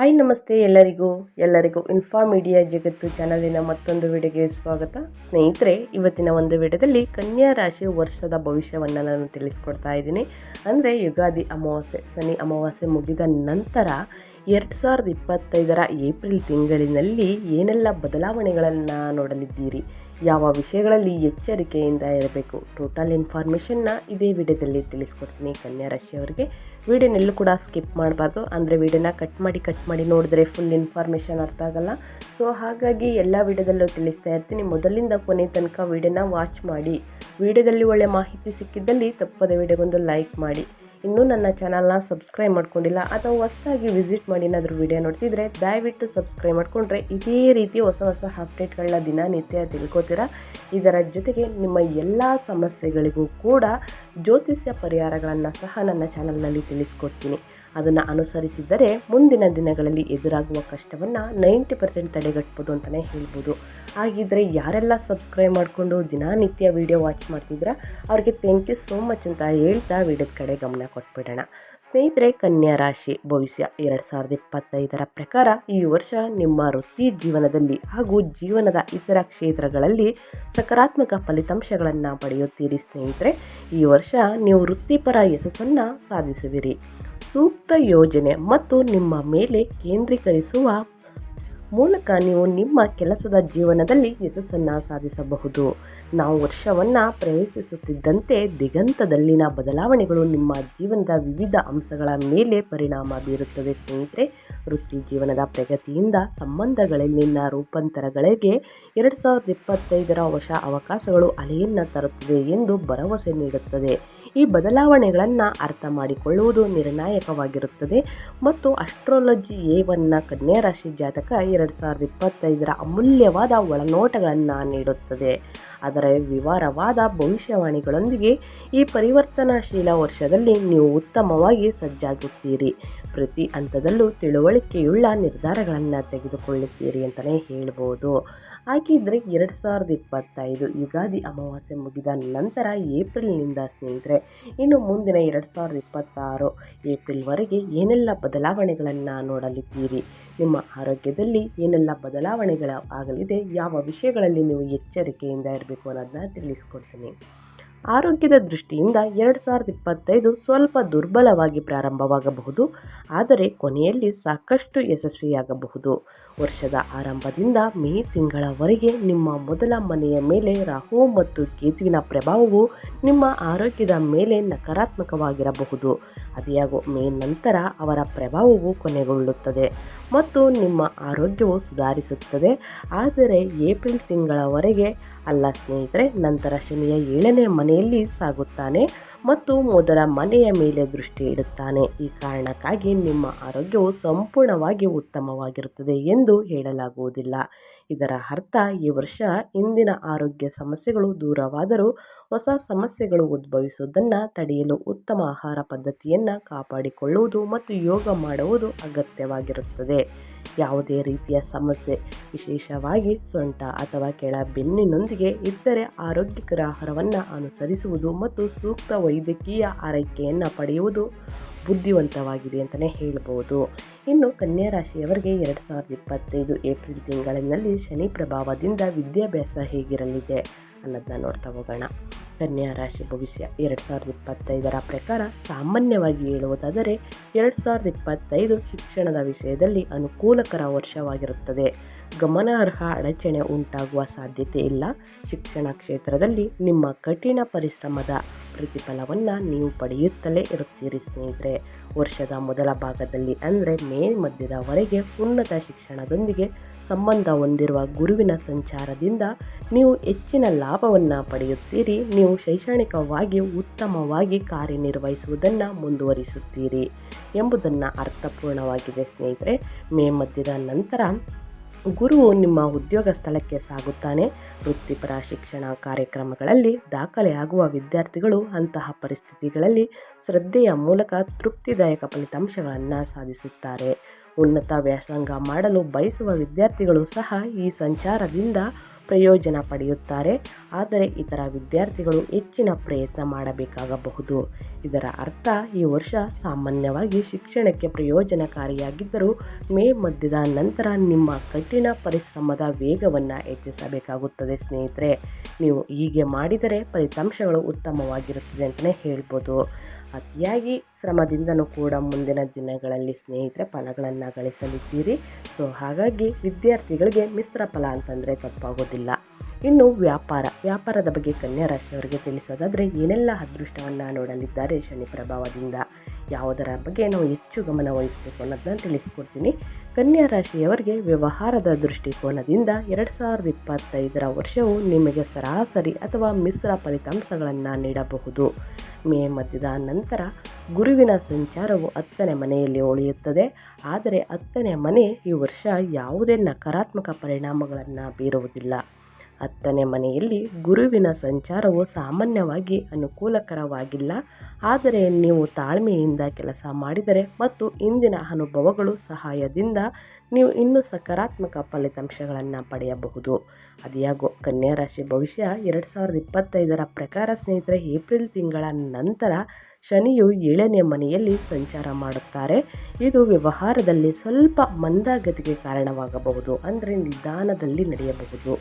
Hi ನಮಸ್ತೆ ಎಲ್ಲರಿಗೂ ಎಲ್ಲರಿಗೂ ಇನ್ಫಾ ಮೀಡಿಯಾ ಜಗತ್ತು ಚಾನಲಿನ ಮತ್ತೊಂದು ವಿಡಿಯೋಗೆ ಸ್ವಾಗತ. ಸ್ನೇಹಿತರೆ, ಇವತ್ತಿನ ಒಂದು ವಿಡಿಯೋದಲ್ಲಿ ಕನ್ಯಾ ರಾಶಿ ವರ್ಷದ ಭವಿಷ್ಯವನ್ನು ನಾನು ತಿಳಿಸ್ಕೊಡ್ತಾ ಇದ್ದೀನಿ. ಅಂದರೆ ಯುಗಾದಿ ಅಮಾವಾಸ್ಯೆ, ಶನಿ ಅಮಾವಾಸ್ಯೆ ಮುಗಿದ ನಂತರ ಎರಡು ಸಾವಿರದ ಇಪ್ಪತ್ತೈದರ ಏಪ್ರಿಲ್ ತಿಂಗಳಿನಲ್ಲಿ ಏನೆಲ್ಲ ಬದಲಾವಣೆಗಳನ್ನು ನೋಡಲಿದ್ದೀರಿ, ಯಾವ ವಿಷಯಗಳಲ್ಲಿ ಎಚ್ಚರಿಕೆಯಿಂದ ಇರಬೇಕು ಟೋಟಲ್ ಇನ್ಫಾರ್ಮೇಷನ್ನ ಇದೇ ವಿಡಿಯೋದಲ್ಲಿ ತಿಳಿಸ್ಕೊಡ್ತೀನಿ ಕನ್ಯಾ ರಾಶಿಯವರಿಗೆ. ವಿಡಿಯೋನೆಲ್ಲೂ ಕೂಡ ಸ್ಕಿಪ್ ಮಾಡಬಾರ್ದು. ಅಂದರೆ ವಿಡಿಯೋನ ಕಟ್ ಮಾಡಿ ಕಟ್ ಮಾಡಿ ನೋಡಿದ್ರೆ ಫುಲ್ ಇನ್ಫಾರ್ಮೇಷನ್ ಅರ್ಥ ಆಗಲ್ಲ. ಸೊ ಹಾಗಾಗಿ ಎಲ್ಲ ವಿಡಿಯೋದಲ್ಲೂ ತಿಳಿಸ್ತಾ ಇರ್ತೀನಿ. ಮೊದಲಿಂದ ಕೊನೆ ತನಕ ವಿಡಿಯೋನ ವಾಚ್ ಮಾಡಿ. ವಿಡಿಯೋದಲ್ಲಿ ಒಳ್ಳೆ ಮಾಹಿತಿ ಸಿಕ್ಕಿದ್ದಲ್ಲಿ ತಪ್ಪದೆ ವಿಡಿಯೋಗೊಂದು ಲೈಕ್ ಮಾಡಿ. ಇನ್ನೂ ನನ್ನ ಚಾನಲ್ನ ಸಬ್ಸ್ಕ್ರೈಬ್ ಮಾಡ್ಕೊಂಡಿಲ್ಲ ಅಥವಾ ಹೊಸದಾಗಿ ವಿಸಿಟ್ ಮಾಡಿ ಏನಾದರೂ ವಿಡಿಯೋ ನೋಡ್ತಿದ್ರೆ ದಯವಿಟ್ಟು ಸಬ್ಸ್ಕ್ರೈಬ್ ಮಾಡಿಕೊಂಡ್ರೆ ಇದೇ ರೀತಿ ಹೊಸ ಹೊಸ ಅಪ್ಡೇಟ್ಗಳನ್ನ ದಿನನಿತ್ಯ ತಿಳ್ಕೊತೀರಾ. ಇದರ ಜೊತೆಗೆ ನಿಮ್ಮ ಎಲ್ಲ ಸಮಸ್ಯೆಗಳಿಗೂ ಕೂಡ ಜ್ಯೋತಿಷ್ಯ ಪರಿಹಾರಗಳನ್ನು ಸಹ ನನ್ನ ಚಾನಲ್ನಲ್ಲಿ ತಿಳಿಸ್ಕೊಡ್ತೀನಿ. ಅದನ್ನು ಅನುಸರಿಸಿದರೆ ಮುಂದಿನ ದಿನಗಳಲ್ಲಿ ಎದುರಾಗುವ ಕಷ್ಟವನ್ನು ನೈಂಟಿ ಪರ್ಸೆಂಟ್ ತಡೆಗಟ್ಬೋದು ಅಂತಲೇ ಹೇಳ್ಬೋದು. ಹಾಗಿದ್ದರೆ ಯಾರೆಲ್ಲ ಸಬ್ಸ್ಕ್ರೈಬ್ ಮಾಡಿಕೊಂಡು ದಿನನಿತ್ಯ ವಿಡಿಯೋ ವಾಚ್ ಮಾಡ್ತಿದ್ರ ಅವ್ರಿಗೆ ಥ್ಯಾಂಕ್ ಯು ಸೋ ಮಚ್ ಅಂತ ಹೇಳ್ತಾ ವಿಡಿಯೋದ ಕಡೆ ಗಮನ ಕೊಟ್ಬಿಡೋಣ. ಸ್ನೇಹಿತರೆ, ಕನ್ಯಾ ರಾಶಿ ಭವಿಷ್ಯ ಎರಡು ಸಾವಿರದ ಇಪ್ಪತ್ತೈದರ ಪ್ರಕಾರ ಈ ವರ್ಷ ನಿಮ್ಮ ವೃತ್ತಿ ಜೀವನದಲ್ಲಿ ಹಾಗೂ ಜೀವನದ ಇತರ ಕ್ಷೇತ್ರಗಳಲ್ಲಿ ಸಕಾರಾತ್ಮಕ ಫಲಿತಾಂಶಗಳನ್ನು ಪಡೆಯುತ್ತೀರಿ ಸ್ನೇಹಿತರೆ. ಈ ವರ್ಷ ನೀವು ವೃತ್ತಿಪರ ಯಶಸ್ಸನ್ನು ಸಾಧಿಸುವಿರಿ ಸೂಕ್ತ ಯೋಜನೆ ಮತ್ತು ನಿಮ್ಮ ಮೇಲೆ ಕೇಂದ್ರೀಕರಿಸುವ ಮೂಲಕ ನೀವು ನಿಮ್ಮ ಕೆಲಸದ ಜೀವನದಲ್ಲಿ ಯಶಸ್ಸನ್ನು ಸಾಧಿಸಬಹುದು. ನಾವು ವರ್ಷವನ್ನು ಪ್ರವೇಶಿಸುತ್ತಿದ್ದಂತೆ ದಿಗಂತದಲ್ಲಿನ ಬದಲಾವಣೆಗಳು ನಿಮ್ಮ ಜೀವನದ ವಿವಿಧ ಅಂಶಗಳ ಮೇಲೆ ಪರಿಣಾಮ ಬೀರುತ್ತವೆ. ಸ್ನೇಹಿತರೆ, ವೃತ್ತಿ ಜೀವನದ ಪ್ರಗತಿಯಿಂದ ಸಂಬಂಧಗಳಲ್ಲಿನ ರೂಪಾಂತರಗಳಿಗೆ ಎರಡು ಸಾವಿರದ ಇಪ್ಪತ್ತೈದರ ಹೊಸ ಅವಕಾಶಗಳು ಅಲೆಯನ್ನು ತರುತ್ತದೆ ಎಂದು ಭರವಸೆ ನೀಡುತ್ತದೆ. ಈ ಬದಲಾವಣೆಗಳನ್ನು ಅರ್ಥ ಮಾಡಿಕೊಳ್ಳುವುದು ನಿರ್ಣಾಯಕವಾಗಿರುತ್ತದೆ. ಮತ್ತು ಅಸ್ಟ್ರಾಲಜಿ ಏವನ್ನ ಕನ್ಯಾ ರಾಶಿ ಜಾತಕ ಎರಡು ಸಾವಿರದ ಇಪ್ಪತ್ತೈದರ ಅಮೂಲ್ಯವಾದ ಒಳನೋಟಗಳನ್ನು ನೀಡುತ್ತದೆ. ಅದರ ವಿವರವಾದ ಭವಿಷ್ಯವಾಣಿಗಳೊಂದಿಗೆ ಈ ಪರಿವರ್ತನಾಶೀಲ ವರ್ಷದಲ್ಲಿ ನೀವು ಉತ್ತಮವಾಗಿ ಸಜ್ಜಾಗುತ್ತೀರಿ. ಪ್ರತಿ ಹಂತದಲ್ಲೂ ತಿಳುವಳಿಕೆಯುಳ್ಳ ನಿರ್ಧಾರಗಳನ್ನು ತೆಗೆದುಕೊಳ್ಳುತ್ತೀರಿ ಅಂತಲೇ ಹೇಳ್ಬೋದು. ಹಾಗಿದ್ರೆ ಎರಡು ಸಾವಿರದ ಇಪ್ಪತ್ತೈದು ಯುಗಾದಿ ಅಮಾವಾಸ್ಯೆ ಮುಗಿದ ನಂತರ ಏಪ್ರಿಲ್ನಿಂದ ಸ್ನೇಹಿತರೆ, ಇನ್ನು ಮುಂದಿನ ಎರಡು ಸಾವಿರದ ಇಪ್ಪತ್ತಾರು ಏಪ್ರಿಲ್ವರೆಗೆ ಏನೆಲ್ಲ ಬದಲಾವಣೆಗಳನ್ನು ನೋಡಲಿದ್ದೀರಿ? ನಿಮ್ಮ ಆರೋಗ್ಯದಲ್ಲಿ ಏನೆಲ್ಲ ಬದಲಾವಣೆಗಳು ಆಗಲಿದೆ ಯಾವ ವಿಷಯಗಳಲ್ಲಿ ನೀವು ಎಚ್ಚರಿಕೆಯಿಂದ ಇರಬೇಕು ಅನ್ನೋದನ್ನ ತಿಳಿಸ್ಕೊಡ್ತೀನಿ. ಆರೋಗ್ಯದ ದೃಷ್ಟಿಯಿಂದ ಎರಡು ಸಾವಿರದ ಇಪ್ಪತ್ತೈದು ಸ್ವಲ್ಪ ದುರ್ಬಲವಾಗಿ ಪ್ರಾರಂಭವಾಗಬಹುದು, ಆದರೆ ಕೊನೆಯಲ್ಲಿ ಸಾಕಷ್ಟು ಯಶಸ್ವಿಯಾಗಬಹುದು. ವರ್ಷದ ಆರಂಭದಿಂದ ಮೇ ತಿಂಗಳವರೆಗೆ ನಿಮ್ಮ ಮೊದಲ ಮನೆಯ ಮೇಲೆ ರಾಹು ಮತ್ತು ಕೇತುವಿನ ಪ್ರಭಾವವು ನಿಮ್ಮ ಆರೋಗ್ಯದ ಮೇಲೆ ನಕಾರಾತ್ಮಕವಾಗಿರಬಹುದು. ಅದಿಯಾಗೋ ಮೇ ನಂತರ ಅವರ ಪ್ರಭಾವವು ಕೊನೆಗೊಳ್ಳುತ್ತದೆ ಮತ್ತು ನಿಮ್ಮ ಆರೋಗ್ಯವು ಸುಧಾರಿಸುತ್ತದೆ. ಆದರೆ ಏಪ್ರಿಲ್ ತಿಂಗಳವರೆಗೆ ಅಲ್ಲ ಸ್ನೇಹಿತರೆ, ನಂತರ ಶನಿಯ ಏಳನೇ ಮನೆಯಲ್ಲಿ ಸಾಗುತ್ತಾನೆ ಮತ್ತು ಮೊದಲ ಮನೆಯ ಮೇಲೆ ದೃಷ್ಟಿ ಇಡುತ್ತಾನೆ. ಈ ಕಾರಣಕ್ಕಾಗಿ ನಿಮ್ಮ ಆರೋಗ್ಯವು ಸಂಪೂರ್ಣವಾಗಿ ಉತ್ತಮವಾಗಿರುತ್ತದೆ ಎಂದು ಹೇಳಲಾಗುವುದಿಲ್ಲ. ಇದರ ಅರ್ಥ ಈ ವರ್ಷ ಇಂದಿನ ಆರೋಗ್ಯ ಸಮಸ್ಯೆಗಳು ದೂರವಾದರೂ ಹೊಸ ಸಮಸ್ಯೆಗಳು ಉದ್ಭವಿಸುವುದನ್ನು ತಡೆಯಲು ಉತ್ತಮ ಆಹಾರ ಪದ್ಧತಿಯನ್ನು ಕಾಪಾಡಿಕೊಳ್ಳುವುದು ಮತ್ತು ಯೋಗ ಮಾಡುವುದು ಅಗತ್ಯವಾಗಿರುತ್ತದೆ. ಯಾವುದೇ ರೀತಿಯ ಸಮಸ್ಯೆ ವಿಶೇಷವಾಗಿ ಸೊಂಟ ಅಥವಾ ಕೆಳ ಬೆನ್ನಿನೊಂದಿಗೆ ಇದ್ದರೆ ಆರೋಗ್ಯಕರ ಆಹಾರವನ್ನು ಅನುಸರಿಸುವುದು ಮತ್ತು ಸೂಕ್ತ ವೈದ್ಯಕೀಯ ಆರೈಕೆಯನ್ನು ಪಡೆಯುವುದು ಬುದ್ಧಿವಂತವಾಗಿದೆ ಅಂತಲೇ ಹೇಳ್ಬೋದು ಇನ್ನು ಕನ್ಯಾ ರಾಶಿಯವರಿಗೆ ಎರಡು ಸಾವಿರದ ಇಪ್ಪತ್ತೈದು ಏಪ್ರಿಲ್ ತಿಂಗಳಿನಲ್ಲಿ ಶನಿ ಪ್ರಭಾವದಿಂದ ವಿದ್ಯಾಭ್ಯಾಸ ಹೇಗಿರಲಿದೆ ಅನ್ನೋದನ್ನ ನೋಡ್ತಾ ಹೋಗೋಣ. ಕನ್ಯಾ ರಾಶಿ ಭವಿಷ್ಯ ಎರಡು ಸಾವಿರದ ಇಪ್ಪತ್ತೈದರ ಪ್ರಕಾರ ಸಾಮಾನ್ಯವಾಗಿ ಹೇಳುವುದಾದರೆ ಎರಡು ಸಾವಿರದ ಇಪ್ಪತ್ತೈದು ಶಿಕ್ಷಣದ ವಿಷಯದಲ್ಲಿ ಅನುಕೂಲಕರ ವರ್ಷವಾಗಿರುತ್ತದೆ. ಗಮನಾರ್ಹ ಅಡಚಣೆ ಉಂಟಾಗುವ ಸಾಧ್ಯತೆ ಇಲ್ಲ. ಶಿಕ್ಷಣ ಕ್ಷೇತ್ರದಲ್ಲಿ ನಿಮ್ಮ ಕಠಿಣ ಪರಿಶ್ರಮದ ಪ್ರತಿಫಲವನ್ನು ನೀವು ಪಡೆಯುತ್ತಲೇ ಇರುತ್ತೀರಿ ಸ್ನೇಹಿತರೆ. ವರ್ಷದ ಮೊದಲ ಭಾಗದಲ್ಲಿ ಅಂದರೆ ಮೇ ಮಧ್ಯದವರೆಗೆ ಉನ್ನತ ಶಿಕ್ಷಣದೊಂದಿಗೆ ಸಂಬಂಧ ಹೊಂದಿರುವ ಗುರುವಿನ ಸಂಚಾರದಿಂದ ನೀವು ಹೆಚ್ಚಿನ ಲಾಭವನ್ನು ಪಡೆಯುತ್ತೀರಿ. ನೀವು ಶೈಕ್ಷಣಿಕವಾಗಿ ಉತ್ತಮವಾಗಿ ಕಾರ್ಯನಿರ್ವಹಿಸುವುದನ್ನು ಮುಂದುವರಿಸುತ್ತೀರಿ ಎಂಬುದನ್ನು ಅರ್ಥಪೂರ್ಣವಾಗಿದೆ ಸ್ನೇಹಿತರೆ. ಮೇ ಮಧ್ಯದ ನಂತರ ಗುರುವು ನಿಮ್ಮ ಉದ್ಯೋಗ ಸ್ಥಳಕ್ಕೆ ಸಾಗುತ್ತಾನೆ. ವೃತ್ತಿಪರ ಶಿಕ್ಷಣ ಕಾರ್ಯಕ್ರಮಗಳಲ್ಲಿ ದಾಖಲೆಯಾಗುವ ವಿದ್ಯಾರ್ಥಿಗಳು ಅಂತಹ ಪರಿಸ್ಥಿತಿಗಳಲ್ಲಿ ಶ್ರದ್ಧೆಯ ಮೂಲಕ ತೃಪ್ತಿದಾಯಕ ಫಲಿತಾಂಶಗಳನ್ನು ಸಾಧಿಸುತ್ತಾರೆ. ಉನ್ನತ ವ್ಯಾಸಂಗ ಮಾಡಲು ಬಯಸುವ ವಿದ್ಯಾರ್ಥಿಗಳು ಸಹ ಈ ಸಂಚಾರದಿಂದ ಪ್ರಯೋಜನ ಪಡೆಯುತ್ತಾರೆ. ಆದರೆ ಇತರ ವಿದ್ಯಾರ್ಥಿಗಳು ಹೆಚ್ಚಿನ ಪ್ರಯತ್ನ ಮಾಡಬೇಕಾಗಬಹುದು. ಇದರ ಅರ್ಥ, ಈ ವರ್ಷ ಸಾಮಾನ್ಯವಾಗಿ ಶಿಕ್ಷಣಕ್ಕೆ ಪ್ರಯೋಜನಕಾರಿಯಾಗಿದ್ದರೂ, ಮೇ ಮಧ್ಯದ ನಂತರ ನಿಮ್ಮ ಕಠಿಣ ಪರಿಶ್ರಮದ ವೇಗವನ್ನು ಹೆಚ್ಚಿಸಬೇಕಾಗುತ್ತದೆ ಸ್ನೇಹಿತರೆ. ನೀವು ಹೀಗೆ ಮಾಡಿದರೆ ಫಲಿತಾಂಶಗಳು ಉತ್ತಮವಾಗಿರುತ್ತದೆ ಅಂತಲೇ ಹೇಳ್ಬೋದು. ಅತಿಯಾಗಿ ಶ್ರಮದಿಂದನೂ ಕೂಡ ಮುಂದಿನ ದಿನಗಳಲ್ಲಿ ಸ್ನೇಹಿತರೆ ಫಲಗಳನ್ನು ಗಳಿಸಲಿದ್ದೀರಿ. ಸೊ ಹಾಗಾಗಿ ವಿದ್ಯಾರ್ಥಿಗಳಿಗೆ ಮಿಶ್ರ ಫಲ ಅಂತಂದರೆ ತಪ್ಪಾಗೋದಿಲ್ಲ. ಇನ್ನು ವ್ಯಾಪಾರ, ವ್ಯಾಪಾರದ ಬಗ್ಗೆ ಕನ್ಯಾ ರಾಶಿಯವರಿಗೆ ತಿಳಿಸೋದಾದರೆ ಏನೆಲ್ಲ ಅದೃಷ್ಟವನ್ನು ನೋಡಲಿದ್ದಾರೆ ಶನಿ ಪ್ರಭಾವದಿಂದ ಯಾವುದರ ಬಗ್ಗೆ ನಾವು ಹೆಚ್ಚು ಗಮನ ವಹಿಸಬೇಕು ಅನ್ನೋದನ್ನ ತಿಳಿಸ್ಕೊಡ್ತೀನಿ. ಕನ್ಯಾ ರಾಶಿಯವರಿಗೆ ವ್ಯವಹಾರದ ದೃಷ್ಟಿಕೋನದಿಂದ ಎರಡು ಸಾವಿರದ ಇಪ್ಪತ್ತೈದರ ವರ್ಷವು ನಿಮಗೆ ಸರಾಸರಿ ಅಥವಾ ಮಿಶ್ರ ಫಲಿತಾಂಶಗಳನ್ನು ನೀಡಬಹುದು. ಮೇ ಮಧ್ಯದ ನಂತರ ಗುರುವಿನ ಸಂಚಾರವು ಹತ್ತನೇ ಮನೆಯಲ್ಲಿ ಉಳಿಯುತ್ತದೆ. ಆದರೆ ಹತ್ತನೇ ಮನೆ ಈ ವರ್ಷ ಯಾವುದೇ ನಕಾರಾತ್ಮಕ ಪರಿಣಾಮಗಳನ್ನು ಬೀರುವುದಿಲ್ಲ. ಹತ್ತನೇ ಮನೆಯಲ್ಲಿ ಗುರುವಿನ ಸಂಚಾರವು ಸಾಮಾನ್ಯವಾಗಿ ಅನುಕೂಲಕರವಾಗಿಲ್ಲ. ಆದರೆ ನೀವು ತಾಳ್ಮೆಯಿಂದ ಕೆಲಸ ಮಾಡಿದರೆ ಮತ್ತು ಇಂದಿನ ಅನುಭವಗಳು ಸಹಾಯದಿಂದ ನೀವು ಇನ್ನೂ ಸಕಾರಾತ್ಮಕ ಫಲಿತಾಂಶಗಳನ್ನು ಪಡೆಯಬಹುದು. ಅದ್ಯಾಗೋ ಕನ್ಯಾ ರಾಶಿ ಭವಿಷ್ಯ ಎರಡು ಸಾವಿರದ ಇಪ್ಪತ್ತೈದರ ಪ್ರಕಾರ ಸ್ನೇಹಿತರೆ, ಏಪ್ರಿಲ್ ತಿಂಗಳ ನಂತರ ಶನಿಯು ಏಳನೇ ಮನೆಯಲ್ಲಿ ಸಂಚಾರ ಮಾಡುತ್ತಾರೆ. ಇದು ವ್ಯವಹಾರದಲ್ಲಿ ಸ್ವಲ್ಪ ಮಂದಗತಿಗೆ ಕಾರಣವಾಗಬಹುದು, ಅಂದರೆ ನಿಧಾನದಲ್ಲಿ ನಡೆಯಬಹುದು.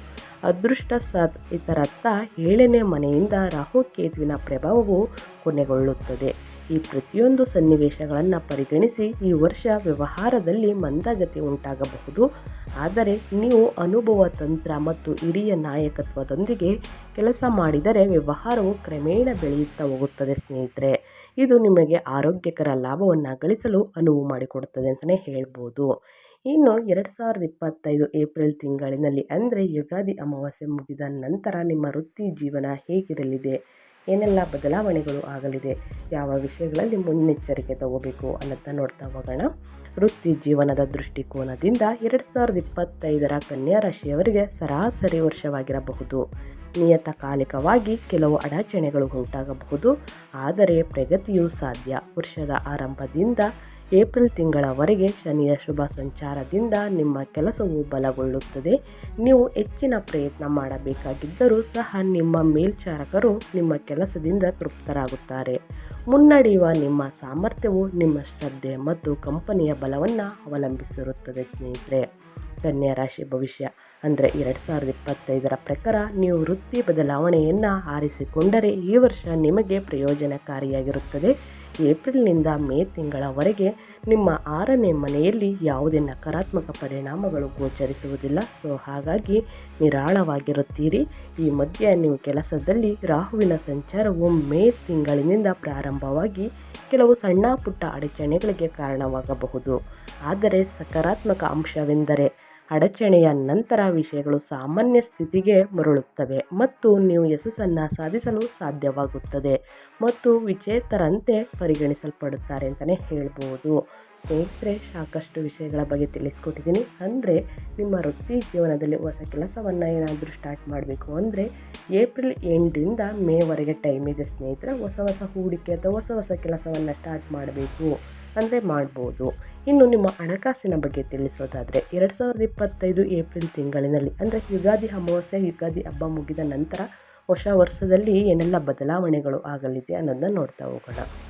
ಅದೃಷ್ಟ ಸತ್ ಇದರರ್ಥ ಏಳನೇ ಮನೆಯಿಂದ ರಾಹುಕೇತುವಿನ ಪ್ರಭಾವವು ಕೊನೆಗೊಳ್ಳುತ್ತದೆ. ಈ ಪ್ರತಿಯೊಂದು ಸನ್ನಿವೇಶಗಳನ್ನು ಪರಿಗಣಿಸಿ ಈ ವರ್ಷ ವ್ಯವಹಾರದಲ್ಲಿ ಮಂದಗತಿ ಉಂಟಾಗಬಹುದು. ಆದರೆ ನೀವು ಅನುಭವ ತಂತ್ರ ಮತ್ತು ಹಿರಿಯ ನಾಯಕತ್ವದೊಂದಿಗೆ ಕೆಲಸ ಮಾಡಿದರೆ ವ್ಯವಹಾರವು ಕ್ರಮೇಣ ಬೆಳೆಯುತ್ತಾ ಹೋಗುತ್ತದೆ ಸ್ನೇಹಿತರೆ. ಇದು ನಿಮಗೆ ಆರೋಗ್ಯಕರ ಲಾಭವನ್ನು ಗಳಿಸಲು ಅನುವು ಮಾಡಿಕೊಡುತ್ತದೆ ಅಂತಲೇ ಹೇಳ್ಬೋದು. ಇನ್ನು ಎರಡು ಸಾವಿರದ ಇಪ್ಪತ್ತೈದು ಏಪ್ರಿಲ್ ತಿಂಗಳಿನಲ್ಲಿ ಅಂದರೆ ಯುಗಾದಿ ಅಮಾವಾಸ್ಯೆ ಮುಗಿದ ನಂತರ ನಿಮ್ಮ ವೃತ್ತಿ ಜೀವನ ಹೇಗಿರಲಿದೆ? ಏನೆಲ್ಲ ಬದಲಾವಣೆಗಳು ಆಗಲಿದೆ? ಯಾವ ವಿಷಯಗಳಲ್ಲಿ ಮುನ್ನೆಚ್ಚರಿಕೆ ತಗೋಬೇಕು ಅನ್ನೋದನ್ನ ನೋಡ್ತಾ ಹೋಗೋಣ. ವೃತ್ತಿ ಜೀವನದ ದೃಷ್ಟಿಕೋನದಿಂದ ಎರಡು ಸಾವಿರದ ಇಪ್ಪತ್ತೈದರ ಕನ್ಯಾ ರಾಶಿಯವರಿಗೆ ಸರಾಸರಿ ವರ್ಷವಾಗಿರಬಹುದು. ನಿಯತಕಾಲಿಕವಾಗಿ ಕೆಲವು ಅಡಚಣೆಗಳು ಉಂಟಾಗಬಹುದು. ಆದರೆ ಪ್ರಗತಿಯು ಸಾಧ್ಯ. ವರ್ಷದ ಆರಂಭದಿಂದ ಏಪ್ರಿಲ್ ತಿಂಗಳವರೆಗೆ ಶನಿಯ ಶುಭ ಸಂಚಾರದಿಂದ ನಿಮ್ಮ ಕೆಲಸವು ಬಲಗೊಳ್ಳುತ್ತದೆ. ನೀವು ಹೆಚ್ಚಿನ ಪ್ರಯತ್ನ ಮಾಡಬೇಕಾಗಿದ್ದರೂ ಸಹ ನಿಮ್ಮ ಮೇಲ್ಚಾರಕರು ನಿಮ್ಮ ಕೆಲಸದಿಂದ ತೃಪ್ತರಾಗುತ್ತಾರೆ. ಮುನ್ನಡೆಯುವ ನಿಮ್ಮ ಸಾಮರ್ಥ್ಯವು ನಿಮ್ಮ ಶ್ರದ್ಧೆ ಮತ್ತು ಕಂಪನಿಯ ಬಲವನ್ನು ಅವಲಂಬಿಸಿರುತ್ತದೆ ಸ್ನೇಹಿತರೆ. ಕನ್ಯಾ ರಾಶಿ ಭವಿಷ್ಯ. ಅಂದರೆ ಎರಡು ಸಾವಿರದ ಇಪ್ಪತ್ತೈದರ ಪ್ರಕಾರ ನೀವು ವೃತ್ತಿ ಬದಲಾವಣೆಯನ್ನು ಆರಿಸಿಕೊಂಡರೆ ಈ ವರ್ಷ ನಿಮಗೆ ಪ್ರಯೋಜನಕಾರಿಯಾಗಿರುತ್ತದೆ. ಏಪ್ರಿಲ್ನಿಂದ ಮೇ ತಿಂಗಳವರೆಗೆ ನಿಮ್ಮ ಆರನೇ ಮನೆಯಲ್ಲಿ ಯಾವುದೇ ನಕಾರಾತ್ಮಕ ಪರಿಣಾಮಗಳು ಗೋಚರಿಸುವುದಿಲ್ಲ. ಸೊ, ಹಾಗಾಗಿ ನಿರಾಳವಾಗಿರುತ್ತೀರಿ. ಈ ಮಧ್ಯೆ ನೀವು ಕೆಲಸದಲ್ಲಿ ರಾಹುವಿನ ಸಂಚಾರವು ಮೇ ತಿಂಗಳಿನಿಂದ ಪ್ರಾರಂಭವಾಗಿ ಕೆಲವು ಸಣ್ಣ ಪುಟ್ಟ ಅಡಚಣೆಗಳಿಗೆ ಕಾರಣವಾಗಬಹುದು. ಆದರೆ ಸಕಾರಾತ್ಮಕ ಅಂಶವೆಂದರೆ ಅಡಚಣೆಯ ನಂತರ ವಿಷಯಗಳು ಸಾಮಾನ್ಯ ಸ್ಥಿತಿಗೆ ಮರಳುತ್ತವೆ ಮತ್ತು ನೀವು ಯಶಸ್ಸನ್ನು ಸಾಧಿಸಲು ಸಾಧ್ಯವಾಗುತ್ತದೆ ಮತ್ತು ವಿಜೇತರಂತೆ ಪರಿಗಣಿಸಲ್ಪಡುತ್ತಾರೆ ಅಂತಲೇ ಹೇಳ್ಬೋದು. ಸ್ನೇಹಿತರೆ, ಸಾಕಷ್ಟು ವಿಷಯಗಳ ಬಗ್ಗೆ ತಿಳಿಸ್ಕೊಟ್ಟಿದ್ದೀನಿ. ಅಂದರೆ, ನಿಮ್ಮ ವೃತ್ತಿ ಜೀವನದಲ್ಲಿ ಹೊಸ ಕೆಲಸವನ್ನು ಏನಾದರೂ ಸ್ಟಾರ್ಟ್ ಮಾಡಬೇಕು ಅಂದರೆ, ಏಪ್ರಿಲ್ ಎಂಡಿಂದ ಮೇವರೆಗೆ ಟೈಮ್ ಇದೆ ಸ್ನೇಹಿತರೆ. ಹೊಸ ಹೊಸ ಹೂಡಿಕೆ ಅಥವಾ ಹೊಸ ಹೊಸ ಕೆಲಸವನ್ನು ಸ್ಟಾರ್ಟ್ ಮಾಡಬೇಕು. ಅಂದರೆ ಮಾಡ್ಬೋದು. ಇನ್ನು ನಿಮ್ಮ ಹಣಕಾಸಿನ ಬಗ್ಗೆ ತಿಳಿಸೋದಾದರೆ, ಎರಡು ಸಾವಿರದ ಇಪ್ಪತ್ತೈದು ಏಪ್ರಿಲ್ ತಿಂಗಳಿನಲ್ಲಿ, ಅಂದರೆ ಯುಗಾದಿ ಅಮಾವಾಸ್ಯೆ, ಯುಗಾದಿ ಹಬ್ಬ ಮುಗಿದ ನಂತರ ಹೊಸ ವರ್ಷದಲ್ಲಿ ಏನೆಲ್ಲ ಬದಲಾವಣೆಗಳು ಆಗಲಿದೆ ಅನ್ನೋದನ್ನ ನೋಡ್ತಾ ಹೋಗೋಣ.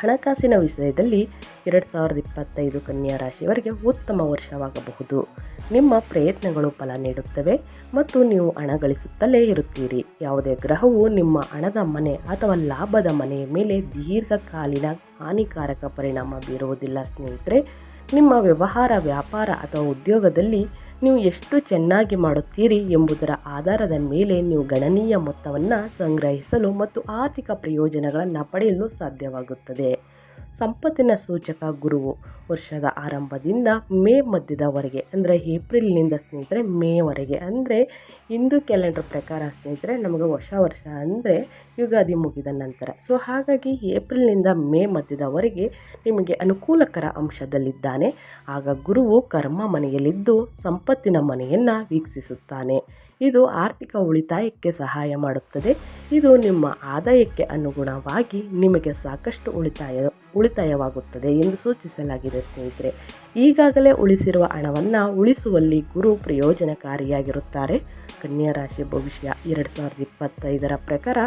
ಹಣಕಾಸಿನ ವಿಷಯದಲ್ಲಿ ಎರಡು ಸಾವಿರದ ಇಪ್ಪತ್ತೈದು ಕನ್ಯಾ ರಾಶಿಯವರಿಗೆ ಉತ್ತಮ ವರ್ಷವಾಗಬಹುದು. ನಿಮ್ಮ ಪ್ರಯತ್ನಗಳು ಫಲ ನೀಡುತ್ತವೆ ಮತ್ತು ನೀವು ಹಣ ಗಳಿಸುತ್ತಲೇ ಇರುತ್ತೀರಿ. ಯಾವುದೇ ಗ್ರಹವು ನಿಮ್ಮ ಹಣದ ಮನೆ ಅಥವಾ ಲಾಭದ ಮನೆಯ ಮೇಲೆ ದೀರ್ಘಕಾಲೀನ ಹಾನಿಕಾರಕ ಪರಿಣಾಮ ಬೀರುವುದಿಲ್ಲ ಸ್ನೇಹಿತರೆ. ನಿಮ್ಮ ವ್ಯವಹಾರ, ವ್ಯಾಪಾರ ಅಥವಾ ಉದ್ಯೋಗದಲ್ಲಿ ನೀವು ಎಷ್ಟು ಚೆನ್ನಾಗಿ ಮಾಡುತ್ತೀರಿ ಎಂಬುದರ ಆಧಾರದ ಮೇಲೆ ನೀವು ಗಣನೀಯ ಮೊತ್ತವನ್ನು ಸಂಗ್ರಹಿಸಲು ಮತ್ತು ಆರ್ಥಿಕ ಪ್ರಯೋಜನಗಳನ್ನು ಪಡೆಯಲು ಸಾಧ್ಯವಾಗುತ್ತದೆ. ಸಂಪತ್ತಿನ ಸೂಚಕ ಗುರುವು. ವರ್ಷದ ಆರಂಭದಿಂದ ಮೇ ಮಧ್ಯದವರೆಗೆ, ಅಂದರೆ ಏಪ್ರಿಲ್ನಿಂದ ಸ್ನೇಹಿತರೆ, ಮೇವರೆಗೆ, ಅಂದರೆ ಹಿಂದೂ ಕ್ಯಾಲೆಂಡರ್ ಪ್ರಕಾರ ಸ್ನೇಹಿತರೆ, ನಮಗೆ ಹೊಸ ವರ್ಷ ಅಂದರೆ ಯುಗಾದಿ ಮುಗಿದ ನಂತರ. ಸೊ ಹಾಗಾಗಿ ಏಪ್ರಿಲ್ನಿಂದ ಮೇ ಮಧ್ಯದವರೆಗೆ ನಿಮಗೆ ಅನುಕೂಲಕರ ಅಂಶದಲ್ಲಿದ್ದಾನೆ. ಆಗ ಗುರುವು ಕರ್ಮ ಮನೆಯಲ್ಲಿದ್ದು, ಸಂಪತ್ತಿನ ಮನೆಯನ್ನು ವೀಕ್ಷಿಸುತ್ತಾನೆ. ಇದು ಆರ್ಥಿಕ ಉಳಿತಾಯಕ್ಕೆ ಸಹಾಯ ಮಾಡುತ್ತದೆ. ಇದು ನಿಮ್ಮ ಆದಾಯಕ್ಕೆ ಅನುಗುಣವಾಗಿ ನಿಮಗೆ ಸಾಕಷ್ಟು ಉಳಿತಾಯ, ಉಳಿತಾಯವಾಗುತ್ತದೆ ಎಂದು ಸೂಚಿಸಲಾಗಿದೆ ಸ್ನೇಹಿತರೆ. ಈಗಾಗಲೇ ಉಳಿಸಿರುವ ಹಣವನ್ನು ಉಳಿಸುವಲ್ಲಿ ಗುರು ಪ್ರಯೋಜನಕಾರಿಯಾಗಿರುತ್ತಾರೆ. ಕನ್ಯಾ ರಾಶಿ ಭವಿಷ್ಯ ಎರಡು ಸಾವಿರದ ಇಪ್ಪತ್ತೈದರ ಪ್ರಕಾರ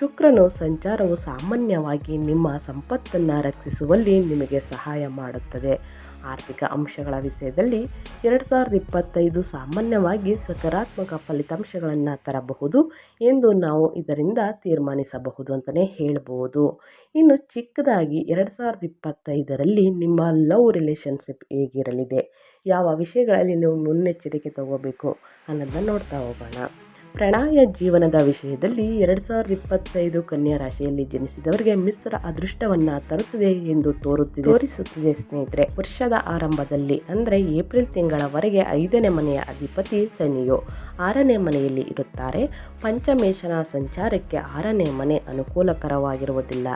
ಶುಕ್ರನು ಸಂಚಾರವು ಸಾಮಾನ್ಯವಾಗಿ ನಿಮ್ಮ ಸಂಪತ್ತನ್ನು ರಕ್ಷಿಸುವಲ್ಲಿ ನಿಮಗೆ ಸಹಾಯ ಮಾಡುತ್ತದೆ. ಆರ್ಥಿಕ ಅಂಶಗಳ ವಿಷಯದಲ್ಲಿ ಎರಡು ಸಾವಿರದ ಇಪ್ಪತ್ತೈದು ಸಾಮಾನ್ಯವಾಗಿ ಸಕಾರಾತ್ಮಕ ಫಲಿತಾಂಶಗಳನ್ನು ತರಬಹುದು ಎಂದು ನಾವು ಇದರಿಂದ ತೀರ್ಮಾನಿಸಬಹುದು ಅಂತಲೇ ಹೇಳಬಹುದು ಇನ್ನು ಚಿಕ್ಕದಾಗಿ ಎರಡು ಸಾವಿರದ ಇಪ್ಪತ್ತೈದರಲ್ಲಿ ನಿಮ್ಮ ಲವ್ ರಿಲೇಷನ್ಶಿಪ್ ಹೇಗಿರಲಿದೆ? ಯಾವ ವಿಷಯಗಳಲ್ಲಿ ನೀವು ಮುನ್ನೆಚ್ಚರಿಕೆ ತಗೋಬೇಕು ಅನ್ನೋದನ್ನ ನೋಡ್ತಾ ಹೋಗೋಣ. ಪ್ರಣಯ ಜೀವನದ ವಿಷಯದಲ್ಲಿ ಎರಡು ಸಾವಿರದ ಇಪ್ಪತ್ತೈದು ಕನ್ಯಾ ರಾಶಿಯಲ್ಲಿ ಜನಿಸಿದವರಿಗೆ ಮಿಶ್ರ ಅದೃಷ್ಟವನ್ನ ತರುತ್ತದೆ ಎಂದು ತೋರುತ್ತಿದೆ. ತೋರಿಸುತ್ತಿದೆ ಸ್ನೇಹಿತರೆ, ವರ್ಷದ ಆರಂಭದಲ್ಲಿ ಅಂದರೆ ಏಪ್ರಿಲ್ ತಿಂಗಳವರೆಗೆ ಐದನೇ ಮನೆಯ ಅಧಿಪತಿ ಶನಿಯು ಆರನೇ ಮನೆಯಲ್ಲಿ ಇರುತ್ತಾರೆ. ಪಂಚಮೇಶನ ಸಂಚಾರಕ್ಕೆ ಆರನೇ ಮನೆ ಅನುಕೂಲಕರವಾಗಿರುವುದಿಲ್ಲ.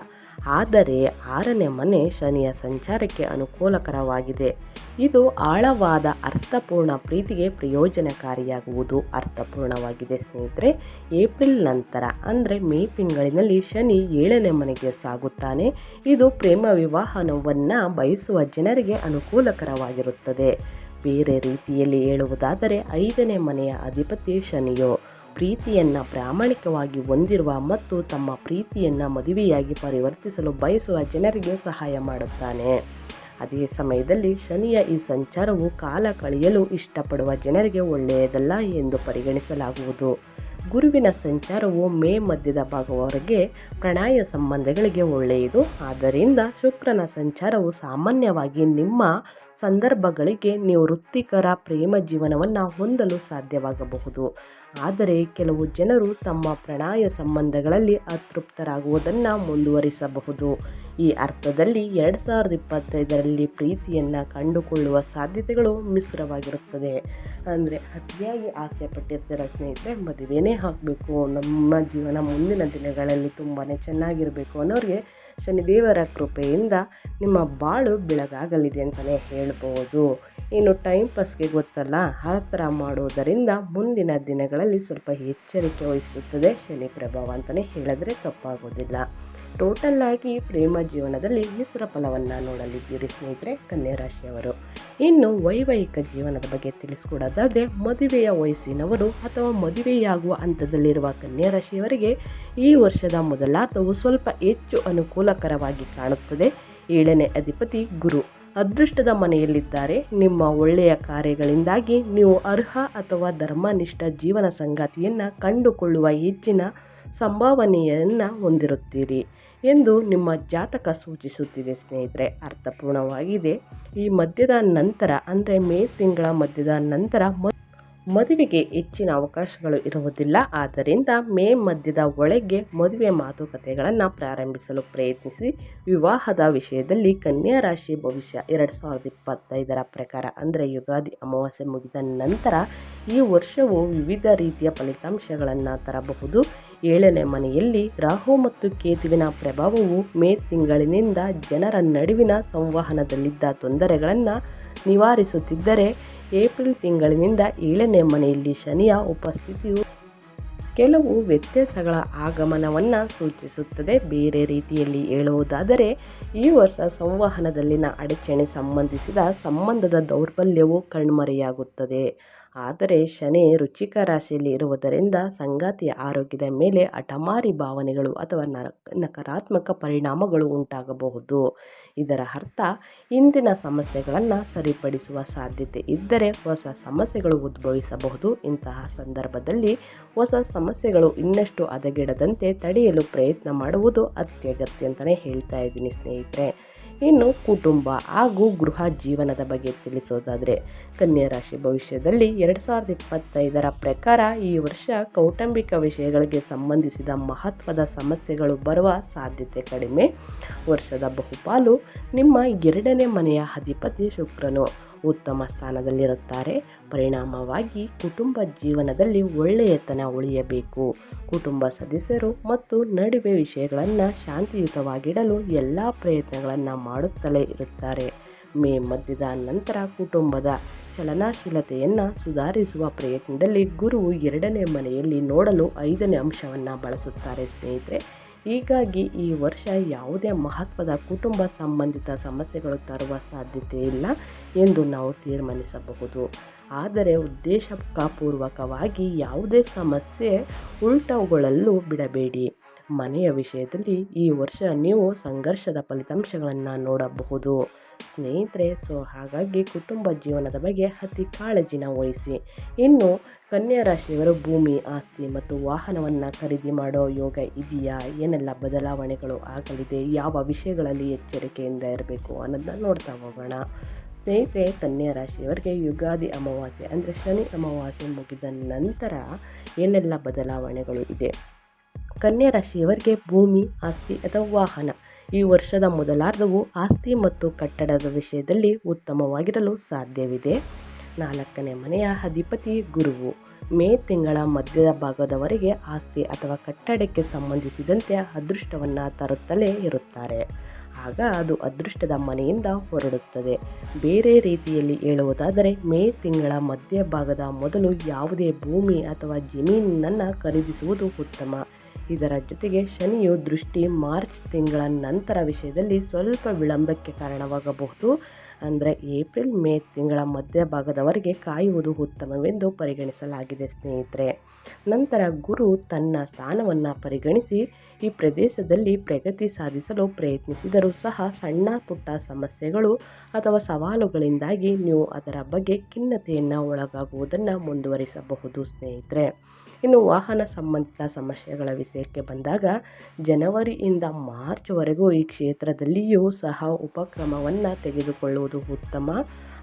ಆದರೆ ಆರನೇ ಮನೆ ಶನಿಯ ಸಂಚಾರಕ್ಕೆ ಅನುಕೂಲಕರವಾಗಿದೆ. ಇದು ಆಳವಾದ ಅರ್ಥಪೂರ್ಣ ಪ್ರೀತಿಗೆ ಪ್ರಯೋಜನಕಾರಿಯಾಗುವುದು ಅರ್ಥಪೂರ್ಣವಾಗಿದೆ ಸ್ನೇಹಿತರೆ. ಏಪ್ರಿಲ್ ನಂತರ, ಅಂದರೆ ಮೇ ತಿಂಗಳಿನಲ್ಲಿ ಶನಿ ಏಳನೇ ಮನೆಗೆ ಸಾಗುತ್ತಾನೆ. ಇದು ಪ್ರೇಮ ವಿವಾಹವನ್ನು ಬಯಸುವ ಜನರಿಗೆ ಅನುಕೂಲಕರವಾಗಿರುತ್ತದೆ. ಬೇರೆ ರೀತಿಯಲ್ಲಿ ಹೇಳುವುದಾದರೆ, ಐದನೇ ಮನೆಯ ಅಧಿಪತಿ ಶನಿಯು. ಪ್ರೀತಿಯನ್ನು ಪ್ರಾಮಾಣಿಕವಾಗಿ ಹೊಂದಿರುವ ಮತ್ತು ತಮ್ಮ ಪ್ರೀತಿಯನ್ನು ಮದುವೆಯಾಗಿ ಪರಿವರ್ತಿಸಲು ಬಯಸುವ ಜನರಿಗೆ ಸಹಾಯ ಮಾಡುತ್ತಾನೆ. ಅದೇ ಸಮಯದಲ್ಲಿ ಶನಿಯ ಈ ಸಂಚಾರವು ಕಾಲ ಕಳೆಯಲು ಇಷ್ಟಪಡುವ ಜನರಿಗೆ ಒಳ್ಳೆಯದಲ್ಲ ಎಂದು ಪರಿಗಣಿಸಲಾಗುವುದು. ಗುರುವಿನ ಸಂಚಾರವು ಮೇ ಮಧ್ಯದ ಭಾಗವರೆಗೆ ಪ್ರಣಯ ಸಂಬಂಧಗಳಿಗೆ ಒಳ್ಳೆಯದು. ಆದ್ದರಿಂದ ಶುಕ್ರನ ಸಂಚಾರವು ಸಾಮಾನ್ಯವಾಗಿ ನಿಮ್ಮ ಸಂದರ್ಭಗಳಿಗೆ ನೀವು ವೃತ್ತಿಕರ ಪ್ರೇಮ ಜೀವನವನ್ನು ಹೊಂದಲು ಸಾಧ್ಯವಾಗಬಹುದು. ಆದರೆ ಕೆಲವು ಜನರು ತಮ್ಮ ಪ್ರಣಯ ಸಂಬಂಧಗಳಲ್ಲಿ ಅತೃಪ್ತರಾಗುವುದನ್ನು ಮುಂದುವರಿಸಬಹುದು. ಈ ಅರ್ಥದಲ್ಲಿ ಎರಡು ಸಾವಿರದ ಇಪ್ಪತ್ತೈದರಲ್ಲಿ ಪ್ರೀತಿಯನ್ನು ಕಂಡುಕೊಳ್ಳುವ ಸಾಧ್ಯತೆಗಳು ಮಿಶ್ರವಾಗಿರುತ್ತದೆ. ಅಂದರೆ ಅತಿಯಾಗಿ ಆಸೆ ಪಟ್ಟಿರ್ತಾರ ಸ್ನೇಹಿತರೆ, ಮದುವೆನೇ ಆಗಬೇಕು. ನಮ್ಮ ಜೀವನ ಮುಂದಿನ ದಿನಗಳಲ್ಲಿ ತುಂಬಾ ಚೆನ್ನಾಗಿರಬೇಕು ಅನ್ನೋರಿಗೆ ಶನಿದೇವರ ಕೃಪೆಯಿಂದ ನಿಮ್ಮ ಬಾಳು ಬೆಳಗಾಗಲಿದೆ ಅಂತಲೇ ಹೇಳ್ಬೋದು. ಇನ್ನು ಟೈಮ್ ಪಾಸ್ಗೆ ಗೊತ್ತಲ್ಲ. ಆ ಥರ ಮಾಡುವುದರಿಂದ ಮುಂದಿನ ದಿನಗಳಲ್ಲಿ ಸ್ವಲ್ಪ ಎಚ್ಚರಿಕೆ ವಹಿಸುತ್ತದೆ. ಶನಿ ಪ್ರಭಾವ ಅಂತಲೇ ಹೇಳಿದ್ರೆ ತಪ್ಪಾಗೋದಿಲ್ಲ. ಟೋಟಲ್ ಆಗಿ ಪ್ರೇಮ ಜೀವನದಲ್ಲಿ ಮಿಶ್ರ ಫಲವನ್ನು ನೋಡಲಿದ್ದೀರಿ ಸ್ನೇಹಿತರೆ, ಕನ್ಯಾ ರಾಶಿಯವರು. ಇನ್ನು ವೈವಾಹಿಕ ಜೀವನದ ಬಗ್ಗೆ ತಿಳಿಸ್ಕೊಡೋದಾದರೆ, ಮದುವೆಯ ವಯಸ್ಸಿನವರು ಅಥವಾ ಮದುವೆಯಾಗುವ ಹಂತದಲ್ಲಿರುವ ಕನ್ಯಾ ರಾಶಿಯವರಿಗೆ ಈ ವರ್ಷದ ಮೊದಲಾರ್ಧವು ಸ್ವಲ್ಪ ಹೆಚ್ಚು ಅನುಕೂಲಕರವಾಗಿ ಕಾಣುತ್ತದೆ. ಏಳನೇ ಅಧಿಪತಿ ಗುರು. ಅದೃಷ್ಟದ ಮನೆಯಲ್ಲಿದ್ದಾರೆ. ನಿಮ್ಮ ಒಳ್ಳೆಯ ಕಾರ್ಯಗಳಿಂದಾಗಿ ನೀವು ಅರ್ಹ ಅಥವಾ ಧರ್ಮನಿಷ್ಠ ಜೀವನ ಸಂಗಾತಿಯನ್ನು ಕಂಡುಕೊಳ್ಳುವ ಹೆಚ್ಚಿನ ಸಂಭಾವನೆಯನ್ನು ಹೊಂದಿರುತ್ತೀರಿ ಎಂದು ನಿಮ್ಮ ಜಾತಕ ಸೂಚಿಸುತ್ತಿದೆ ಸ್ನೇಹಿತರೆ. ಅರ್ಥಪೂರ್ಣವಾಗಿದೆ. ಈ ಮಧ್ಯದ ನಂತರ, ಅಂದರೆ ಮೇ ತಿಂಗಳ ಮಧ್ಯದ ನಂತರ ಮದುವೆಗೆ ಹೆಚ್ಚಿನ ಅವಕಾಶಗಳು ಇರುವುದಿಲ್ಲ. ಆದ್ದರಿಂದ ಮೇ ಮಧ್ಯದ ಒಳಗೆ ಮದುವೆ ಮಾತುಕತೆಗಳನ್ನು ಪ್ರಾರಂಭಿಸಲು ಪ್ರಯತ್ನಿಸಿ. ವಿವಾಹದ ವಿಷಯದಲ್ಲಿ ಕನ್ಯಾ ರಾಶಿ ಭವಿಷ್ಯ ಎರಡು ಸಾವಿರದ ಇಪ್ಪತ್ತೈದರ ಪ್ರಕಾರ ಅಂದರೆ ಯುಗಾದಿ ಅಮಾವಾಸ್ಯೆ ಮುಗಿದ ನಂತರ ಈ ವರ್ಷವು ವಿವಿಧ ರೀತಿಯ ಫಲಿತಾಂಶಗಳನ್ನು ತರಬಹುದು. ಏಳನೇ ಮನೆಯಲ್ಲಿ ರಾಹು ಮತ್ತು ಕೇತುವಿನ ಪ್ರಭಾವವು ಮೇ ತಿಂಗಳಿನಿಂದ ಜನರ ನಡುವಿನ ಸಂವಹನದಲ್ಲಿದ್ದ ತೊಂದರೆಗಳನ್ನು ನಿವಾರಿಸುತ್ತಿದ್ದರೆ ಏಪ್ರಿಲ್ ತಿಂಗಳಿನಿಂದ ಏಳನೇ ಮನೆಯಲ್ಲಿ ಶನಿಯ ಉಪಸ್ಥಿತಿಯು ಕೆಲವು ವ್ಯತ್ಯಾಸಗಳ ಆಗಮನವನ್ನು ಸೂಚಿಸುತ್ತದೆ. ಬೇರೆ ರೀತಿಯಲ್ಲಿ ಹೇಳುವುದಾದರೆ, ಈ ವರ್ಷ ಸಂವಹನದಲ್ಲಿನ ಅಡಚಣೆ ಸಂಬಂಧಿಸಿದ ಸಂಬಂಧದ ದೌರ್ಬಲ್ಯವು ಕಣ್ಮರೆಯಾಗುತ್ತದೆ. ಆದರೆ ಶನಿ ರುಚಿಕ ರಾಶಿಯಲ್ಲಿ ಇರುವುದರಿಂದ ಸಂಗಾತಿಯ ಆರೋಗ್ಯದ ಮೇಲೆ ಅಟಮಾರಿ ಭಾವನೆಗಳು ಅಥವಾ ನಕಾರಾತ್ಮಕ ಪರಿಣಾಮಗಳು ಉಂಟಾಗಬಹುದು. ಇದರ ಅರ್ಥ, ಇಂದಿನ ಸಮಸ್ಯೆಗಳನ್ನು ಸರಿಪಡಿಸುವ ಸಾಧ್ಯತೆ ಇದ್ದರೆ ಹೊಸ ಸಮಸ್ಯೆಗಳು ಉದ್ಭವಿಸಬಹುದು. ಇಂತಹ ಸಂದರ್ಭದಲ್ಲಿ ಹೊಸ ಸಮಸ್ಯೆಗಳು ಇನ್ನಷ್ಟು ಹದಗೆಡದಂತೆ ತಡೆಯಲು ಪ್ರಯತ್ನ ಮಾಡುವುದು ಅತ್ಯಗತ್ಯ ಅಂತಲೇ ಹೇಳ್ತಾ ಇದ್ದೀನಿ ಸ್ನೇಹಿತರೆ. ಇನ್ನು ಕುಟುಂಬ ಹಾಗೂ ಗೃಹ ಜೀವನದ ಬಗ್ಗೆ ತಿಳಿಸೋದಾದರೆ, ಕನ್ಯಾ ರಾಶಿ ಭವಿಷ್ಯದಲ್ಲಿ ಎರಡು ಸಾವಿರದ ಇಪ್ಪತ್ತೈದರ ಪ್ರಕಾರ ಈ ವರ್ಷ ಕೌಟುಂಬಿಕ ವಿಷಯಗಳಿಗೆ ಸಂಬಂಧಿಸಿದ ಮಹತ್ವದ ಸಮಸ್ಯೆಗಳು ಬರುವ ಸಾಧ್ಯತೆ ಕಡಿಮೆ. ವರ್ಷದ ಬಹುಪಾಲು ನಿಮ್ಮ ಎರಡನೇ ಮನೆಯ ಅಧಿಪತಿ ಶುಕ್ರನು. ಉತ್ತಮ ಸ್ಥಾನದಲ್ಲಿರುತ್ತಾರೆ. ಪರಿಣಾಮವಾಗಿ ಕುಟುಂಬ ಜೀವನದಲ್ಲಿ ಒಳ್ಳೆಯತನ ಉಳಿಯಬೇಕು. ಕುಟುಂಬ ಸದಸ್ಯರು ಮತ್ತು ನಡುವೆ ವಿಷಯಗಳನ್ನು ಶಾಂತಿಯುತವಾಗಿಡಲು ಎಲ್ಲ ಪ್ರಯತ್ನಗಳನ್ನು ಮಾಡುತ್ತಲೇ ಇರುತ್ತಾರೆ. ಮೇ ಮಧ್ಯದ ನಂತರ ಕುಟುಂಬದ ಚಲನಾಶೀಲತೆಯನ್ನು ಸುಧಾರಿಸುವ ಪ್ರಯತ್ನದಲ್ಲಿ ಗುರುವು ಎರಡನೇ ಮನೆಯಲ್ಲಿ ನೋಡಲು ಐದನೇ ಅಂಶವನ್ನು ಬಳಸುತ್ತಾರೆ ಸ್ನೇಹಿತರೆ. ಹೀಗಾಗಿ ಈ ವರ್ಷ ಯಾವುದೇ ಮಹತ್ವದ ಕುಟುಂಬ ಸಂಬಂಧಿತ ಸಮಸ್ಯೆಗಳು ತರುವ ಸಾಧ್ಯತೆ ಇಲ್ಲ ಎಂದು ನಾವು ತೀರ್ಮಾನಿಸಬಹುದು. ಆದರೆ ಉದ್ದೇಶಪೂರ್ವಕವಾಗಿ ಯಾವುದೇ ಸಮಸ್ಯೆ ಉಲ್ಟಗೊಳ್ಳಲು ಬಿಡಬೇಡಿ. ಮನೆಯ ವಿಷಯದಲ್ಲಿ ಈ ವರ್ಷ ನೀವು ಸಂಘರ್ಷದ ಫಲಿತಾಂಶಗಳನ್ನು ನೋಡಬಹುದು. ಸ್ನೇಹಿತರೆ, ಸೊ ಹಾಗಾಗಿ ಕುಟುಂಬ ಜೀವನದ ಬಗ್ಗೆ ಅತಿ ಕಾಳಜಿನ ವಹಿಸಿ. ಇನ್ನು ಕನ್ಯಾ ರಾಶಿಯವರು ಭೂಮಿ, ಆಸ್ತಿ ಮತ್ತು ವಾಹನವನ್ನು ಖರೀದಿ ಮಾಡೋ ಯೋಗ ಇದೆಯಾ? ಏನೆಲ್ಲ ಬದಲಾವಣೆಗಳು ಆಗಲಿದೆ? ಯಾವ ವಿಷಯಗಳಲ್ಲಿ ಎಚ್ಚರಿಕೆಯಿಂದ ಇರಬೇಕು ಅನ್ನೋದನ್ನ ನೋಡ್ತಾ ಹೋಗೋಣ. ಸ್ನೇಹಿತರೆ, ಕನ್ಯಾ ರಾಶಿಯವರಿಗೆ ಯುಗಾದಿ ಅಮಾವಾಸ್ಯೆ ಅಂದರೆ ಶನಿ ಅಮಾವಾಸ್ಯೆ ಮುಗಿದ ನಂತರ ಏನೆಲ್ಲ ಬದಲಾವಣೆಗಳು ಇದೆ? ಕನ್ಯಾ ರಾಶಿಯವರಿಗೆ ಭೂಮಿ, ಆಸ್ತಿ ಅಥವಾ ವಾಹನ. ಈ ವರ್ಷದ ಮೊದಲಾರ್ಧವು ಆಸ್ತಿ ಮತ್ತು ಕಟ್ಟಡದ ವಿಷಯದಲ್ಲಿ ಉತ್ತಮವಾಗಿರಲು ಸಾಧ್ಯವಿದೆ. ನಾಲ್ಕನೇ ಮನೆಯ ಅಧಿಪತಿ ಗುರುವು. ಮೇ ತಿಂಗಳ ಮಧ್ಯದ ಭಾಗದವರೆಗೆ ಆಸ್ತಿ ಅಥವಾ ಕಟ್ಟಡಕ್ಕೆ ಸಂಬಂಧಿಸಿದಂತೆ ಅದೃಷ್ಟವನ್ನು ತರುತ್ತಲೇ ಇರುತ್ತಾರೆ. ಆಗ ಅದು ಅದೃಷ್ಟದ ಮನೆಯಿಂದ ಹೊರಡುತ್ತದೆ. ಬೇರೆ ರೀತಿಯಲ್ಲಿ ಹೇಳುವುದಾದರೆ, ಮೇ ತಿಂಗಳ ಮಧ್ಯಭಾಗದ ಮೊದಲು ಯಾವುದೇ ಭೂಮಿ ಅಥವಾ ಜಮೀನನ್ನು ಖರೀದಿಸುವುದು ಉತ್ತಮ. ಇದರ ಜೊತೆಗೆ ಶನಿಯು ದೃಷ್ಟಿ ಮಾರ್ಚ್ ತಿಂಗಳ ನಂತರ ವಿಷಯದಲ್ಲಿ ಸ್ವಲ್ಪ ವಿಳಂಬಕ್ಕೆ ಕಾರಣವಾಗಬಹುದು. ಅಂದರೆ ಏಪ್ರಿಲ್ ಮೇ ತಿಂಗಳ ಮಧ್ಯಭಾಗದವರೆಗೆ ಕಾಯುವುದು ಉತ್ತಮವೆಂದು ಪರಿಗಣಿಸಲಾಗಿದೆ ಸ್ನೇಹಿತರೆ. ನಂತರ ಗುರು ತನ್ನ ಸ್ಥಾನವನ್ನು ಪರಿಗಣಿಸಿ ಈ ಪ್ರದೇಶದಲ್ಲಿ ಪ್ರಗತಿ ಸಾಧಿಸಲು ಪ್ರಯತ್ನಿಸಿದರೂ ಸಹ ಸಣ್ಣ ಪುಟ್ಟ ಸಮಸ್ಯೆಗಳು ಅಥವಾ ಸವಾಲುಗಳಿಂದಾಗಿ ನೀವು ಅದರ ಬಗ್ಗೆ ಖಿನ್ನತೆಯನ್ನು ಒಳಗಾಗುವುದನ್ನು ಮುಂದುವರಿಸಬಹುದು ಸ್ನೇಹಿತರೆ. ಇನ್ನು ವಾಹನ ಸಂಬಂಧಿತ ಸಮಸ್ಯೆಗಳ ವಿಷಯಕ್ಕೆ ಬಂದಾಗ ಜನವರಿಯಿಂದ ಮಾರ್ಚ್ವರೆಗೂ ಈ ಕ್ಷೇತ್ರದಲ್ಲಿಯೂ ಸಹ ಉಪಕ್ರಮವನ್ನು ತೆಗೆದುಕೊಳ್ಳುವುದು ಉತ್ತಮ.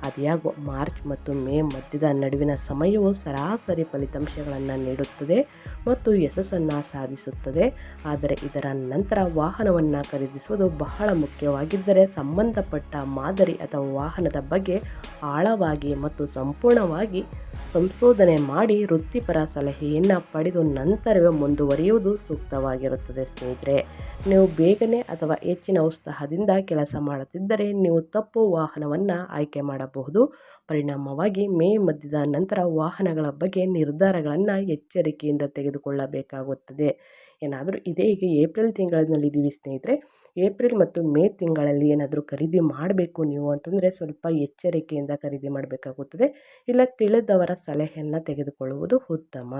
ಅದ್ಯಾಗೋ ಮಾರ್ಚ್ ಮತ್ತು ಮೇ ಮಧ್ಯದ ನಡುವಿನ ಸಮಯವು ಸರಾಸರಿ ಫಲಿತಾಂಶಗಳನ್ನು ನೀಡುತ್ತದೆ. ಮತ್ತು ಯಶಸ್ಸನ್ನು ಸಾಧಿಸುತ್ತದೆ ಆದರೆ ಇದರ ನಂತರ ವಾಹನವನ್ನು ಖರೀದಿಸುವುದು ಬಹಳ ಮುಖ್ಯವಾಗಿದ್ದರೆ ಸಂಬಂಧಪಟ್ಟ ಮಾದರಿ ಅಥವಾ ವಾಹನದ ಬಗ್ಗೆ ಆಳವಾಗಿ ಮತ್ತು ಸಂಪೂರ್ಣವಾಗಿ ಸಂಶೋಧನೆ ಮಾಡಿ ವೃತ್ತಿಪರ ಸಲಹೆಯನ್ನು ಪಡೆದು ನಂತರವೇ ಮುಂದುವರಿಯುವುದು ಸೂಕ್ತವಾಗಿರುತ್ತದೆ ಸ್ನೇಹಿತರೆ. ನೀವು ಬೇಗನೆ ಅಥವಾ ಹೆಚ್ಚಿನ ಉತ್ಸಾಹದಿಂದ ಕೆಲಸ ಮಾಡುತ್ತಿದ್ದರೆ ನೀವು ತಪ್ಪು ವಾಹನವನ್ನು ಆಯ್ಕೆ ಮಾಡಬಹುದು. ಪರಿಣಾಮವಾಗಿ ಮೇ ಮಧ್ಯದ ನಂತರ ವಾಹನಗಳ ಬಗ್ಗೆ ನಿರ್ಧಾರಗಳನ್ನು ಎಚ್ಚರಿಕೆಯಿಂದ ತೆಗೆದುಕೊಳ್ಳಬೇಕಾಗುತ್ತದೆ. ಏನಾದರೂ ಇದೇ? ಈಗ ಏಪ್ರಿಲ್ ತಿಂಗಳಿನಲ್ಲಿದ್ದೀವಿ ಸ್ನೇಹಿತರೆ. ಏಪ್ರಿಲ್ ಮತ್ತು ಮೇ ತಿಂಗಳಲ್ಲಿ ಏನಾದರೂ ಖರೀದಿ ಮಾಡಬೇಕು ನೀವು ಅಂತಂದರೆ ಸ್ವಲ್ಪ ಎಚ್ಚರಿಕೆಯಿಂದ ಖರೀದಿ ಮಾಡಬೇಕಾಗುತ್ತದೆ. ಇಲ್ಲ ತಿಳಿದವರ ಸಲಹೆಯನ್ನು ತೆಗೆದುಕೊಳ್ಳುವುದು ಉತ್ತಮ.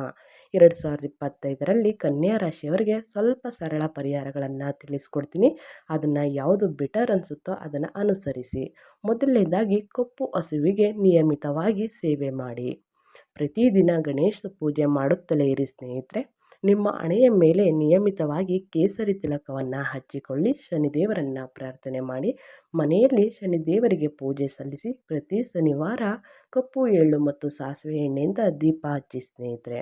ಎರಡು ಸಾವಿರದ ಇಪ್ಪತ್ತೈದರಲ್ಲಿ ಕನ್ಯಾ ರಾಶಿಯವರಿಗೆ ಸ್ವಲ್ಪ ಸರಳ ಪರಿಹಾರಗಳನ್ನು ತಿಳಿಸ್ಕೊಡ್ತೀನಿ. ಅದನ್ನು ಯಾವುದು ಬೆಟರ್ ಅನಿಸುತ್ತೋ ಅದನ್ನು ಅನುಸರಿಸಿ. ಮೊದಲನೇದಾಗಿ ಕಪ್ಪು ಹಸುವಿಗೆ ನಿಯಮಿತವಾಗಿ ಸೇವೆ ಮಾಡಿ. ಪ್ರತಿದಿನ ಗಣೇಶ ಪೂಜೆ ಮಾಡುತ್ತಲೇ ಇರಿ ಸ್ನೇಹಿತರೆ. ನಿಮ್ಮ ಹಣೆಯ ಮೇಲೆ ನಿಯಮಿತವಾಗಿ ಕೇಸರಿ ತಿಲಕವನ್ನು ಹಚ್ಚಿಕೊಳ್ಳಿ. ಶನಿದೇವರನ್ನು ಪ್ರಾರ್ಥನೆ ಮಾಡಿ. ಮನೆಯಲ್ಲಿ ಶನಿದೇವರಿಗೆ ಪೂಜೆ ಸಲ್ಲಿಸಿ ಪ್ರತಿ ಶನಿವಾರ ಕಪ್ಪು ಎಳ್ಳು ಮತ್ತು ಸಾಸಿವೆ ಎಣ್ಣೆಯಿಂದ ದೀಪ ಹಚ್ಚಿ ಸ್ನೇಹಿತರೆ.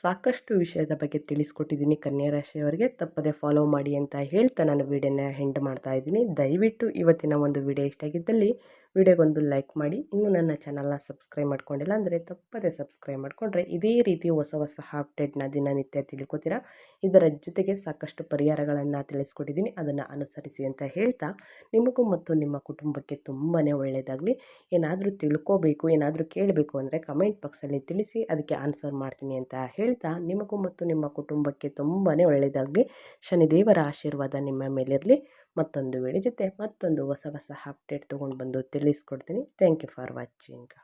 ಸಾಕಷ್ಟು ವಿಷಯದ ಬಗ್ಗೆ ತಿಳಿಸ್ಕೊಟ್ಟಿದ್ದೀನಿ. ಕನ್ಯಾ ರಾಶಿಯವರಿಗೆ ತಪ್ಪದೆ ಫಾಲೋ ಮಾಡಿ ಅಂತ ಹೇಳ್ತಾ ನಾನು ವಿಡಿಯೋನ ಹೆಂಡ್ ಮಾಡ್ತಾ ಇದ್ದೀನಿ. ದಯವಿಟ್ಟು ಇವತ್ತಿನ ಒಂದು ವಿಡಿಯೋ ಇಷ್ಟ ಆಗಿದ್ದಲ್ಲಿ ವಿಡಿಯೋಗೊಂದು ಲೈಕ್ ಮಾಡಿ. ಇನ್ನೂ ನನ್ನ ಚಾನಲ್ನ ಸಬ್ಸ್ಕ್ರೈಬ್ ಮಾಡ್ಕೊಂಡಿಲ್ಲ ಅಂದರೆ ತಪ್ಪದೆ ಸಬ್ಸ್ಕ್ರೈಬ್ ಮಾಡಿಕೊಂಡ್ರೆ ಇದೇ ರೀತಿ ಹೊಸ ಹೊಸ ಅಪ್ಡೇಟ್ನ ದಿನನಿತ್ಯ ತಿಳ್ಕೊತೀರಾ? ಇದರ ಜೊತೆಗೆ ಸಾಕಷ್ಟು ಪರಿಹಾರಗಳನ್ನು ತಿಳಿಸ್ಕೊಟ್ಟಿದ್ದೀನಿ. ಅದನ್ನು ಅನುಸರಿಸಿ ಅಂತ ಹೇಳ್ತಾ ನಿಮಗೂ ಮತ್ತು ನಿಮ್ಮ ಕುಟುಂಬಕ್ಕೆ ತುಂಬಾ ಒಳ್ಳೆಯದಾಗಲಿ ಏನಾದರೂ ತಿಳ್ಕೋಬೇಕು, ಏನಾದರೂ ಕೇಳಬೇಕು ಅಂದರೆ ಕಮೆಂಟ್ ಬಾಕ್ಸಲ್ಲಿ ತಿಳಿಸಿ, ಅದಕ್ಕೆ ಆನ್ಸರ್ ಮಾಡ್ತೀನಿ ಅಂತ ಹೇಳ್ತಾ ನಿಮಗೂ ಮತ್ತು ನಿಮ್ಮ ಕುಟುಂಬಕ್ಕೆ ತುಂಬಾ ಒಳ್ಳೆಯದಾಗಲಿ ಶನಿದೇವರ ಆಶೀರ್ವಾದ ನಿಮ್ಮ ಮೇಲಿರಲಿ. ಮತ್ತೊಂದು ವಿಡಿಯೋ ಜೊತೆ ಮತ್ತೊಂದು ಹೊಸ ಹೊಸ ಅಪ್ಡೇಟ್ ತೊಗೊಂಡು ಬಂದು ತಿಳಿಸ್ಕೊಡ್ತೀನಿ. Thank you for watching